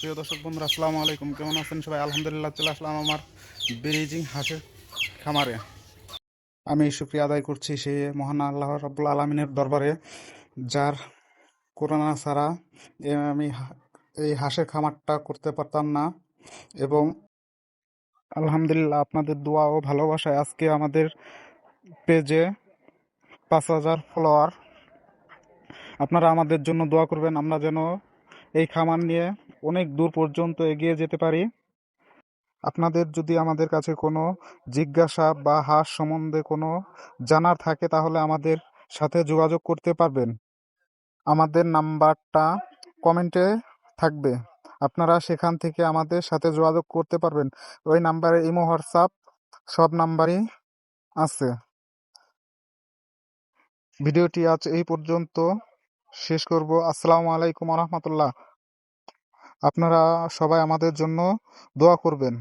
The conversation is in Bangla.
প্রিয় দর্শক বন্ধুরা, আসসালামু আলাইকুম। কেমন আছেন সবাই? আলহামদুলিল্লাহ, চলে আসলাম আমার বেরিজিং হাঁসের খামারে। আমি শুক্রিয়া আদায় করছি সে মহান আল্লাহ রাব্বুল আলমিনের দরবারে, যার করোনা ছাড়া আমি এই হাঁসের খামারটা করতে পারতাম না। এবং আলহামদুলিল্লাহ আপনাদের দোয়া ও ভালোবাসায় আজকে আমাদের পেজে পাঁচ হাজার ফলোয়ার। আপনারা আমাদের জন্য দোয়া করবেন, আমরা যেন এই খামার নিয়ে অনেক দূর পর্যন্ত এগিয়ে যেতে পারি। আপনাদের যদি আমাদের কাছে কোনো জিজ্ঞাসা বা হাঁস সম্বন্ধে কোনো জানার থাকে, তাহলে আমাদের সাথে যোগাযোগ করতে পারবেন। আমাদের নাম্বারটা কমেন্টে থাকবে। আপনারা সেখান থেকে আমাদের সাথে যোগাযোগ করতে পারবেন। ওই নাম্বারে ইমো, হোয়াটসঅ্যাপ সব নাম্বারই আছে। ভিডিওটি আজ এই পর্যন্ত। শেষ করব। আসসালামু আলাইকুম রহমতুল্লাহ। আপনারা সবাই আমাদের জন্য দোয়া করবেন।